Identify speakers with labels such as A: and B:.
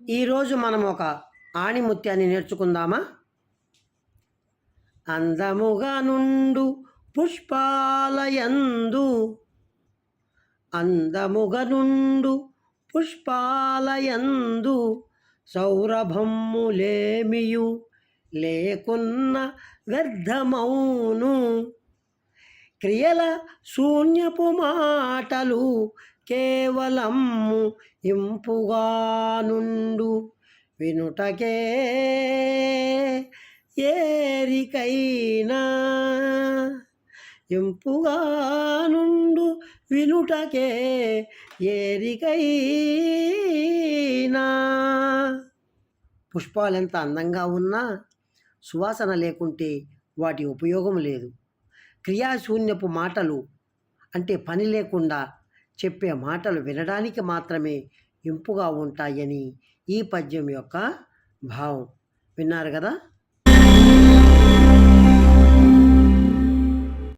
A: ఈరోజు మనం ఒక ఆణిముత్యాన్ని నేర్చుకుందామా? అందముగా నుండు పుష్పాలయందు అందముగా నుండు పుష్పాలయందు సౌరభమ్ములేమియు లేకున్న వ్యర్థమౌను. క్రియల శూన్యపు మాటలు కేవలం ఇంపుగా నుండు వినుటకే ఏరికైనా ఇంపుగా నుండు వినుటకే ఏరికైనా. పుష్పాలు ఎంత అందంగా ఉన్నా సువాసన లేకుంటే వాటి ఉపయోగం లేదు. క్రియాశూన్యపు మాటలు అంటే పని లేకుండా చెప్పే మాటలు వినడానికి మాత్రమే ఇంపుగా ఉంటాయని ఈ పద్యం యొక్క భావం. విన్నారు కదా?